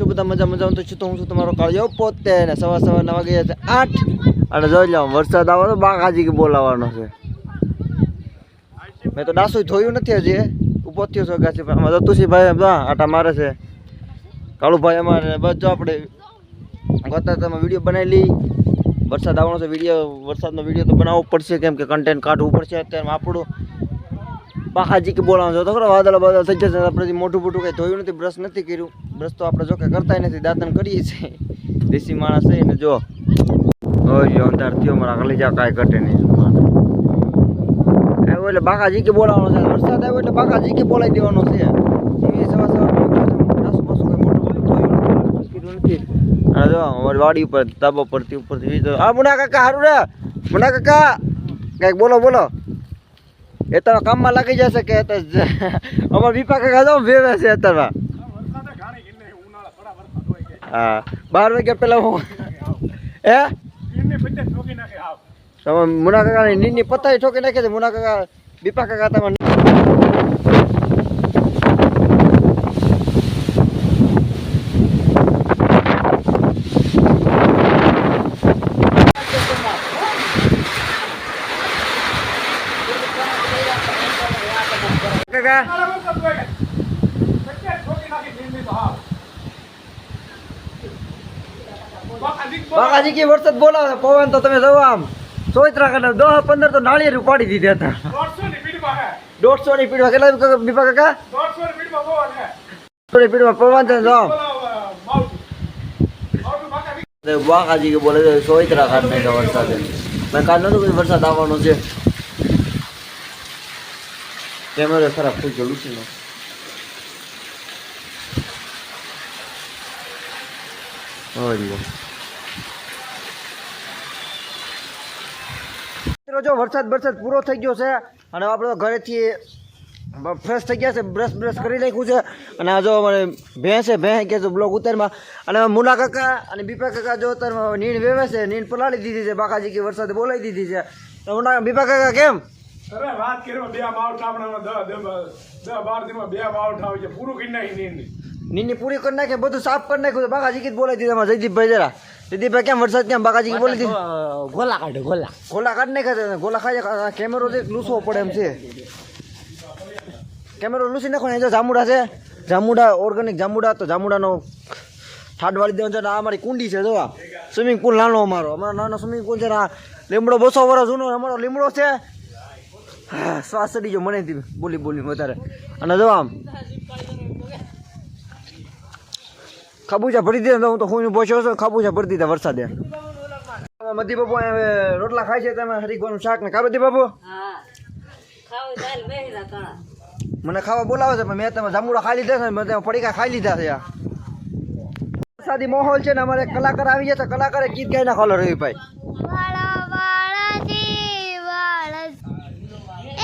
છો બધા મજા મજા તો તો હું છું તમારો કાળિયો? પોતે ને સવાર સવાર નવા ગયા છે આઠ. અને જોઈ લો, વરસાદ આવે તો બાકાજી કે બોલાવવાનો છે. મેં તો ડાસું ધોયું નથી હજી. ઊભો થયો છો ગાછી તુલસીભાઈ બધા આટા મારે છે. કાળુભાઈ અમારે, બસ જો આપણે ગતા તમે વીડિયો બનાવી લઈ. વરસાદ આવવાનો છે, વીડિયો, વરસાદનો વીડિયો તો બનાવવો પડશે, કેમ કે કન્ટેન્ટ કાઢવું પડશે અત્યારે આપણું પાખાજી કે બોલાવવાનું છે. તો ખરો, વાદળ બાદળ થઈ જશે. આપણે મોટું મોટું કંઈ ધોયું નથી, બ્રશ નથી કર્યું. બ્રશ તો આપણે જો કરતા નથી દાંતન કરીએ છીએ. દેશી માણસ છે ને જો. ઓય, અંધાર થયો, મારા કલેજા કાંઈ ઘટે નહીં. આવ્યો એટલે બાકાજી કે બોલાવવાનો છે. વરસાદ આવ્યો એટલે બાકાજી કે બોલાવી દેવાનો છે. વાડી ઉપર, ધાબા પરથી ઉપરથી વીજ આ મુના કાકા હારું રે. મુના કાકા! કંઈક બોલો બોલો. એ તો કામમાં લાગી જશે કે અમારે વિપા કાકા જો ભેવે છે અત્યારમાં. હા, બાર વાગ્યા પહેલાં હું હે? તમે મુના કાકા નીની પત્તા ઠોકી નાખી છે. મુના કાકા બીપા કાકા તમે કાકા બાકાજી કે વરસાદ બોલાવે પવન તો તમે જવો આમ સોયત્રા કાઢે દસ પંદર તો નાળિયેર ઉપાડી દીધા હતા દોઢસો ની પીડમાં કેટલા કાકા- બીપા કાકા દોઢસો ની પીડમાં પવન છે જો આમ. તો બાકાજી કે બોલે છે સોયત્રા કાઢ નાખ્યા વરસાદે મેં કાલ નતું કીધું વરસાદ આવવાનો છે ગયો લુસીનો હરિયો મિત્રો જો વરસાદ વરસાદ પૂરો થઈ ગયો છે અને આપણે ઘરેથી ફ્રેશ થઈ ગયા છે બ્રશ બ્રશ કરી નાખ્યું છે, અને આ જો અમારે ભેંસ છે, ભેંસ કે છે બ્લોક ઉતારમાં. અને મુના કાકા અને બીપા કાકા જો ઉતારમાં નીણ વેવે છે, નીણ પલાળી દીધી છે, બાકાજી કે વરસાદે બોલાવી દીધી છે. તો બીપા કાકા કેમ? અરે વાત કરી બે માવઠા હમણાં દસ બાર દિનમાં બે માવઠા આવે છે. પૂરું કરી નાખી નીંદ નીની પૂરી કરી નાખે બધું સાફ કરી નાખ્યું બાકાજી કીધું બોલાવી દીધા અમારા જયદીપભાઈ જરા. જયદીપભાઈ કેમ વરસાદ કેમ? બાકાજી કે બોલી દીધું? ગોલા કાઢે ગોલા. ગોલા કાઢ નાખે છે. ગોલા ખાઈ કેમેરો જે લૂસવો પડે એમ છે. કેમેરો લૂસી નાખો ને એ જો જામુડા છે. જામુડા ઓર્ગેનિક જામુડા તો જામુડાનો ઠાડ વાળી દેવા છે. આ અમારી કુંડી છે જોવા. સ્વિમિંગ પુલ નાનો અમારો. અમારો નાનો સ્વિમિંગ પુલ છે આ લીમડો બસો વર્ષ જૂનો અમારો લીમડો છે. હા, શ્વાસ ચડી ગયો મને બોલી બોલી વધારે. અને જો આમ. ખાબુચા ભરી દીધા હું તો હું પહોંચ્યો છું. ખાબુચા ભરી દીધા વરસાદે. મધી બાબુ રોટલા ખાય છે તમે હરીકવાનું શાક ને કા બધી બાબુ મને ખાવા બોલાવે છે પણ મેં તમે જામુડા ખાઈ લીધા છે ને મેં પડીકા ખાઈ લીધા છે વરસાદી માહોલ છે ને અમારે કલાકાર આવી જશે કલાકારે ગીત ગાઈ નાખો રવિભાઈ વાળા વાળા દિવાળ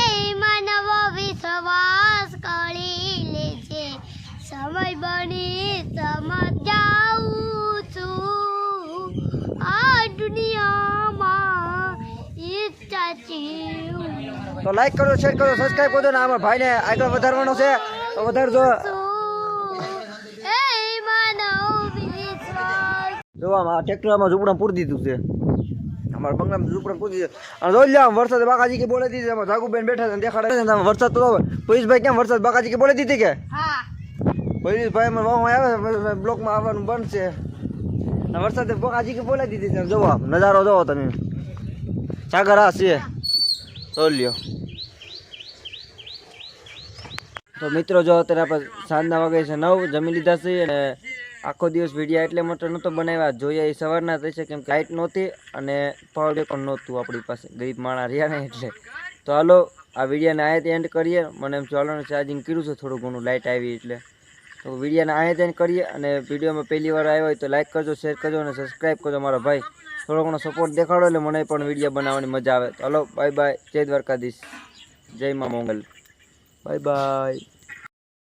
એ માનવો વિશ્વાસ કરી લે છે સમય બની સમજાવું છું આ દુનિયામાં ઈચ્છા છે તો લાઈક કરો શેર કરો સબસ્ક્રાઈબ કરો ને અમારા ભાઈને આગળ વધારવાનો છે. તો વધારજો. જોવામાં ટ્રેક્ટરમાં ઝૂંપડા પૂરી દીધું છે. અમારા બંગલામાં ઝૂંપડા પૂરી દીધું અને જોઈ લ્યા આમ વરસાદ બાકાજી કે બોલે દીધી અમારા જાગુબેન બેઠા છે દેખાડે છે. વરસાદ તો પોલીસભાઈ કેમ વરસાદ બાકાજી કે બોલે દીધી કે? પોલીસભાઈ અમે વાહ આવે છે. બ્લોકમાં આવવાનું બંધ છે. વરસાદે બાકાજી કે બોલે દીધી છે. જોવો આમ નજારો જોવો તમે. સાગર આ છે. તો લ્યો. તો મિત્રો, જો અત્યારે આપણે સાંજના વાગે છે નવ, જમી લીધા છે અને આખો દિવસ વિડીયા એટલે માટે નહોતો બનાવ્યા. જોઈએ એ સવારના થઈ છે કેમ કે લાઇટ નહોતી અને પાવડે પણ નહોતું આપણી પાસે. ગરીબ માણા રહ્યા ને એટલે. તો હાલો, આ વિડીયાને આયાત એન્ડ કરીએ. મને એમ ચાલો ચાર્જિંગ કર્યું છે, થોડું ઘણું લાઇટ આવી એટલે. તો વિડીયાને આયાથી એન્ડ કરીએ અને વિડીયોમાં પહેલી વાર આવ્યો હોય તો લાઇક કરજો શેર કરજો અને સબસ્ક્રાઈબ કરજો મારા ભાઈ. થોડો ઘણો સપોર્ટ દેખાડો એટલે મને પણ વીડિયો બનાવવાની મજા આવે. તો હાલો બાય બાય જય દ્વારકાધીશ. જય મા મોંગલ. Bye bye